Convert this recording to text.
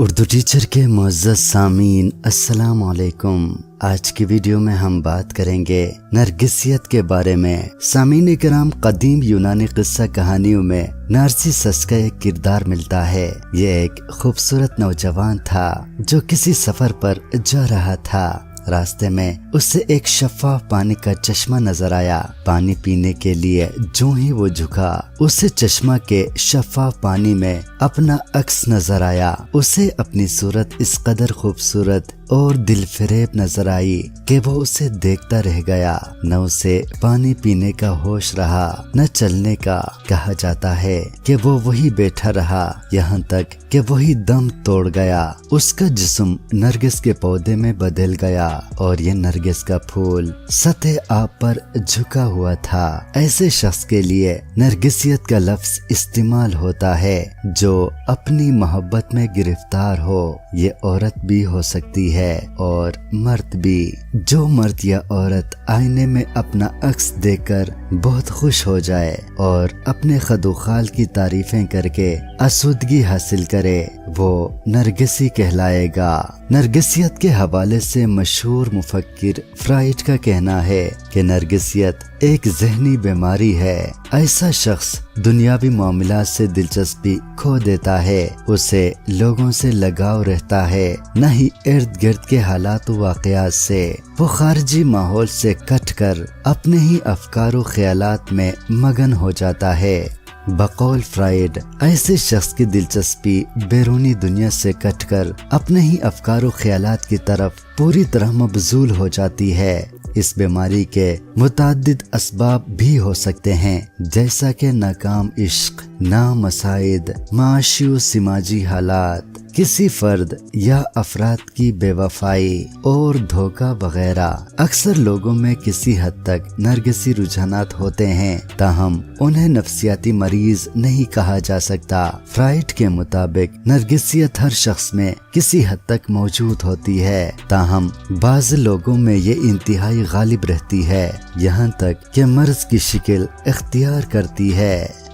Urdu teacher के मुआज़ सामीन, अस्सलाम वालेकुम। आज की वीडियो में हम बात करेंगे नरगिसियत के बारे में। सामीन कराम कदीम यूनानी किस्सा कहानियों में नारसिसस का एक किरदार मिलता है। ये एक खूबसूरत नौजवान था, जो किसी सफ़र पर जा रहा था। रास्ते में उसे एक शफाफ पानी का चश्मा नज़र आया। पानी पीने के लिए जो ही वो झुका, उसे चश्मा के शफाफ पानी में अपना अक्स नज़र आया। उसे अपनी सूरत इस कदर खूबसूरत और दिल फरेब नज़र आई कि वो उसे देखता रह गया। न उसे पानी पीने का होश रहा, न चलने का कहा जाता है कि वो वही बैठा रहा, यहाँ तक कि वही दम तोड़ गया। उसका जिस्म नरगिस के पौधे में बदल गया और ये नरगिस का फूल सतह आप पर झुका हुआ था। ऐसे शख्स के लिए नरगिसियत का लफ्ज इस्तेमाल होता है, जो अपनी मोहब्बत में गिरफ़्तार हो। ये औरत भी हो सकती है। और मर्द भी। जो मर्द या औरत आईने में अपना अक्स देखकर बहुत खुश हो जाए और अपने खदोखाल की तारीफें करके आसूदगी हासिल करे। वो नरगसी कहलाएगा। नरगिसियत के हवाले से मशहूर मुफक्र फ्राइड का कहना है कि नरगसियत एक जहनी बीमारी है। ऐसा शख्स दुनियावी मामला से दिलचस्पी खो देता है। उसे लोगों से लगाव रहता है, न ही इर्द गिर्द के हालात वाकयात से। वो खारजी माहौल से कट कर अपने ही अफकार ख्यालात में मगन हो जाता है। बकौल फ्राइड, ऐसे शख्स की दिलचस्पी बैरूनी दुनिया से कटकर अपने ही अफकार ख्यालात की तरफ़ पूरी तरह मबजूल हो जाती है। इस बीमारी के मुतद इसबाब भी हो सकते हैं, जैसा कि नाकाम इश्क ना मसाइद माशी समाजी हालात। किसी फर्द या अफराद की बेवफाई और धोखा वगैरह अक्सर लोगों में किसी हद तक नरगसी रुझानात होते हैं, ताहम उन्हें नफसियाती मरीज़ नहीं कहा जा सकता। फ्राइड के मुताबिक नरगिसियत हर शख्स में किसी हद तक मौजूद होती है, ताहम बाज लोगों में ये इंतहाई गालिब रहती है, यहाँ तक कि मर्ज की शिकल इख्तियार करती है।